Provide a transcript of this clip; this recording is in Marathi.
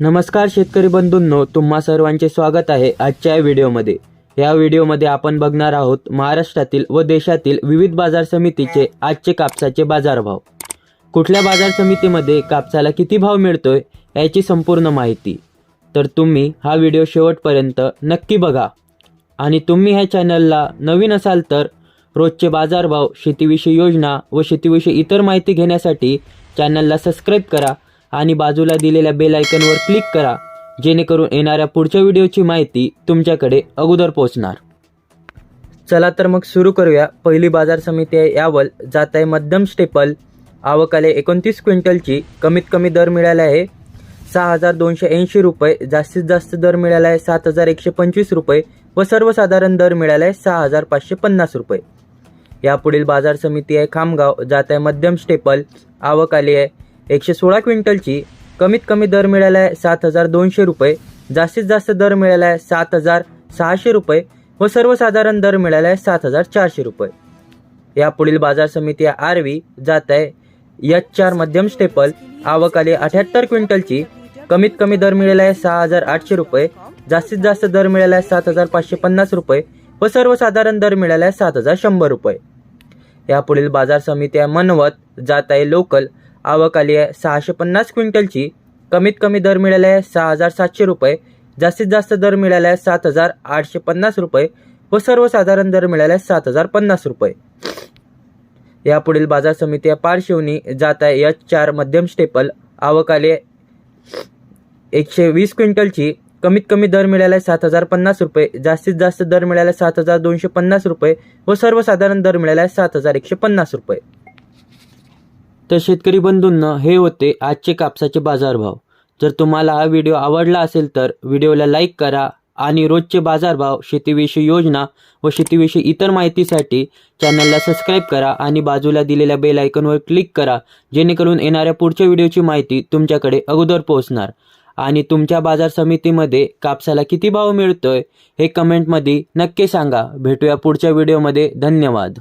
नमस्कार शेतकरी बंधूंनो तुम्हा सर्वांचे स्वागत आहे आजच्या या व्हिडिओमध्ये. या व्हिडिओमध्ये आपण बघणार आहोत महाराष्ट्रातील व देशातील विविध बाजार समितीचे आजचे कापसाचे बाजारभाव. कुठल्या बाजार समितीमध्ये कापसाला किती भाव मिळतोय याची संपूर्ण माहिती. तर तुम्ही हा व्हिडिओ शेवटपर्यंत नक्की बघा. आणि तुम्ही ह्या चॅनलला नवीन असाल तर रोजचे बाजारभाव शेतीविषयी योजना व शेतीविषयी इतर माहिती घेण्यासाठी चॅनलला सबस्क्राईब करा आणि बाजूला दिलेल्या बेल आयकनवर क्लिक करा जेणेकरून येणाऱ्या पुढच्या व्हिडिओची माहिती तुमच्याकडे अगोदर पोहोचणार. चला तर मग सुरू करूया. पहिली बाजार समिती आहे यावल. जात आहे मध्यम स्टेपल आवकाले एकोणतीस क्विंटलची कमीत कमी दर मिळाला आहे सहा हजार दोनशे ऐंशी रुपये. जास्तीत जास्त दर मिळाला आहे सात हजार एकशे पंचवीस रुपये व सर्वसाधारण दर मिळाला आहे सहा हजार पाचशे पन्नास रुपये. यापुढील बाजार समिती आहे खामगाव. जात आहे मध्यम स्टेपल आवक आली आहे एकशे सोळा क्विंटलची कमीत कमी दर मिळाला आहे सात हजार दोनशे रुपये. जास्तीत जास्त दर मिळाला आहे सात हजार सहाशे रुपये. व सर्वसाधारण दर मिळाला आहे सात हजार चारशे रुपये. यापुढील बाजार समिती आर आरवी जात आहे एच चार मध्यम स्टेपल आवक आली अठ्याहत्तर क्विंटलची. कमीत कमी दर मिळाला आहे सहा हजार आठशे रुपये. जास्तीत जास्त दर मिळाला आहे सात हजार पाचशे पन्नास रुपये. व सर्वसाधारण दर मिळाला आहे सात हजार शंभर रुपये. यापुढील बाजार समित्या मनवत जात आहे लोकल. आवक आली आहे. सहाशे पन्नास क्विंटलची कमीत कमी दर मिळाला आहे सहा हजार सातशे रुपये. जास्तीत जास्त दर मिळाला आहे सात हजार आठशे पन्नास रुपये व सर्वसाधारण दर मिळाला आहे सात हजार पन्नास रुपये. यापुढील बाजार समिती पारशिवनी जात आहे. एच चार मध्यम स्टेपल आवक आली आहे. एकशे वीस क्विंटलची कमीत कमी दर मिळाला आहे सात हजार पन्नास रुपये. जास्तीत जास्त दर मिळाला आहे सात हजार दोनशे पन्नास रुपये व सर्वसाधारण दर मिळाला आहे सात हजार एकशे पन्नास रुपये. तर शेतकरी बंधूंना हे होते आजचे कापसाचे बाजारभाव. जर तुम्हाला हा व्हिडिओ आवडला असेल तर व्हिडिओला लाईक करा आणि रोजचे बाजारभाव शेतीविषयी योजना व शेतीविषयी इतर माहितीसाठी चॅनलला सबस्क्राईब करा आणि बाजूला दिलेल्या बेल आयकॉनवर क्लिक करा जेणेकरून येणाऱ्या पुढच्या व्हिडिओची माहिती तुमच्याकडे अगोदर पोहोचणार. आणि तुमच्या बाजार समितीमध्ये कापसाला किती भाव मिळतोय हे कमेंटमध्ये नक्की सांगा. भेटूया पुढच्या व्हिडिओमध्ये. धन्यवाद.